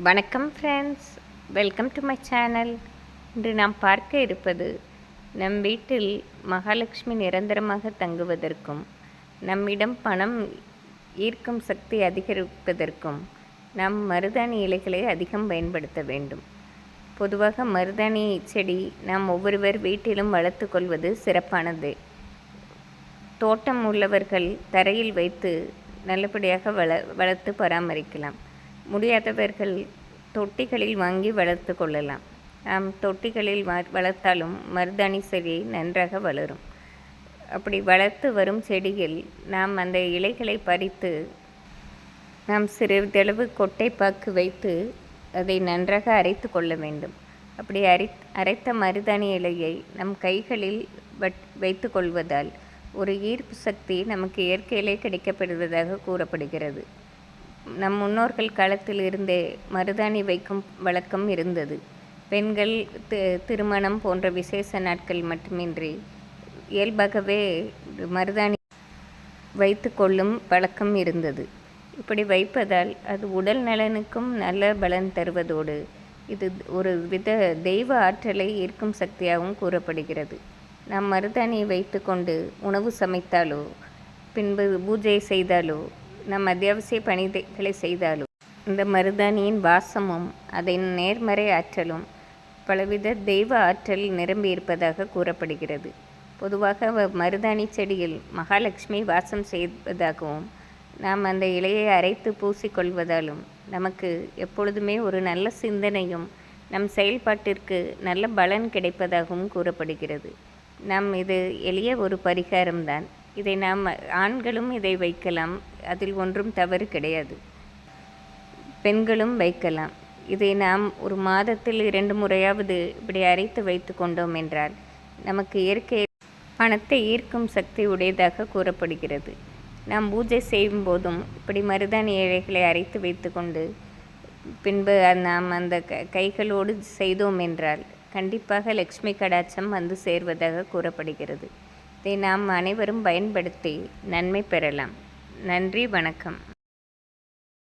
வணக்கம் friends welcome to my channel இன்று நாம் பார்க்க இருப்பது நம் வீட்டில் மகாலட்சுமி நிரந்தரமாக தங்குவதற்கும் நம்மிடம் பணம் ஈர்க்கும் சக்தி அதிகரிப்பதற்கும் நாம் மருதாணி இலைகளை அதிகம் பயன்படுத்த வேண்டும். பொதுவாக மருதாணி செடி நாம் ஒவ்வொருவர் வீட்டிலும் வளர்த்து கொள்வது சிறப்பானது. தோட்டம் உள்ளவர்கள் தரையில் வைத்து நல்லபடியாக வள வளர்த்து பராமரிக்கலாம். முடியாதவர்கள் தொட்டிகளில் வாங்கி வளர்த்து கொள்ளலாம். நாம் தொட்டிகளில் வ வளர்த்தாலும் மருதாணி செடி நன்றாக வளரும். அப்படி வளர்த்து வரும் செடியில் நாம் அந்த இலைகளை பறித்து நாம் சிறிதளவு கொட்டைப்பாக்கு வைத்து அதை நன்றாக அரைத்து கொள்ள வேண்டும். அப்படி அரை அரைத்த மருதாணி இலையை நம் கைகளில் வட் வைத்து கொள்வதால் ஒரு ஈர்ப்பு சக்தி நமக்கு இயற்கையிலே கிடைக்கப்படுவதாக கூறப்படுகிறது. நம் முன்னோர்கள் காலத்தில் இருந்தே மருதாணி வைக்கும் வழக்கம் இருந்தது. பெண்கள் தி திருமணம் போன்ற விசேஷ நாட்கள் மட்டுமின்றி இயல்பாகவே மருதாணி வைத்து கொள்ளும் பழக்கம் இருந்தது. இப்படி வைப்பதால் அது உடல் நலனுக்கும் நல்ல பலன் தருவதோடு இது ஒரு வித தெய்வ ஆற்றலை ஈர்க்கும் சக்தியாகவும் கூறப்படுகிறது. நாம் மருதாணியை வைத்துக்கொண்டு உணவு சமைத்தாலோ பின்பு பூஜை செய்தாலோ நம் அத்தியாவசிய பணிகளை செய்தாலும் இந்த மருதாணியின் வாசமும் அதன் நேர்மறை ஆற்றலும் பலவித தெய்வ ஆற்றல் நிரம்பி இருப்பதாக கூறப்படுகிறது. பொதுவாக மருதாணி செடியில் மகாலட்சுமி வாசம் செய்வதாகவும் நாம் அந்த இலையை அரைத்து பூசிக்கொள்வதாலும் நமக்கு எப்பொழுதுமே ஒரு நல்ல சிந்தனையும் நம் செயல்பாட்டிற்கு நல்ல பலன் கிடைப்பதாகவும் கூறப்படுகிறது. நம் இது எளிய ஒரு பரிகாரம்தான். இதை நாம் ஆண்களும் இதை வைக்கலாம். அதில் ஒன்றும் தவறு கிடையாது. பெண்களும் வைக்கலாம். இதை நாம் ஒரு மாதத்தில் இரண்டு முறையாவது இப்படி அரைத்து வைத்து கொண்டோம் என்றால் நமக்கு இயற்கை பணத்தை ஈர்க்கும் சக்தி உடையதாக கூறப்படுகிறது. நாம் பூஜை செய்யும் போதும் இப்படி மருதாணி இழைகளை அரைத்து வைத்து கொண்டு பின்பு நாம் அந்த கைகளோடு செய்தோம் என்றால் கண்டிப்பாக லக்ஷ்மி கடாட்சம் வந்து சேர்வதாக கூறப்படுகிறது. இதை நாம் அனைவரும் பயன்படுத்தி நன்மை பெறலாம். நன்றி வணக்கம்.